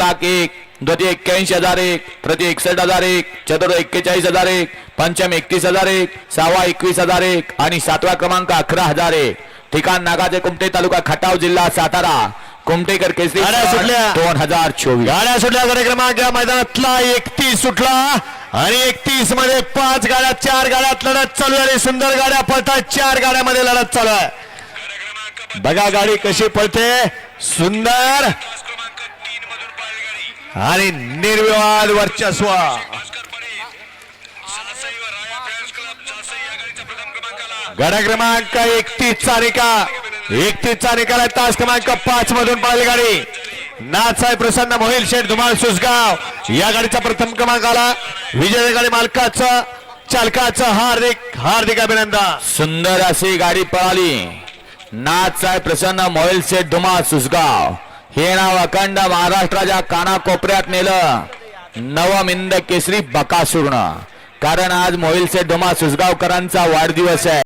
लाख एक द्वितीय एक्क्याऐंशी हजार एक तृतीय एकसष्ट हजार एक चतुर्थ एक्केचाळीस हजार एक पंचम एकतीस हजार एक सहावा एकवीस हजार एक आणि सातवा क्रमांक अकरा हजार एक. ठिकाण नागाचे कुमटे तालुका खटाव जिल्हा सातारा. कुमटेकर केसरी गाड्या सुटल्या. दोन हजार चोवीस. गाड्या सुटल्या. गाडी क्रमांक या मैदानातला एकतीस सुटला आणि एकतीसमध्ये पाच गाड्या चार गाड्यात लढत चालू आहे आणि सुंदर गाड्या पळतात चार गाड्यामध्ये लढत चालू आहे. बघा गाडी कशी पळते. सुंदर. आणि निर्विवाद वर्चस्व. गड क्रमांक एकतीस चा निकाल एकतीस चा निकाल तास क्रमांक पाच मधून पाहिली गाडी. नाथसाहेब प्रसन्न मोहिल शेठ धुमाळ सुसगाव. या गाडीचा प्रथम क्रमांक आला. विजय गाडी मालकाचं चालकाचं हार्दिक हार्दिक अभिनंदन. सुंदर अशी गाडी पळाली. नाथसाहेब प्रसन्न मोहिल शेठ धुमाळ सुसगाव. हे नाव अखंड महाराष्ट्राच्या कानाकोपऱ्यात नेलं. नवमिंद केसरी बकासूर्ण कारण आज मोहिल डोमा धुमा सुसगावकरांचा वाढदिवस आहे.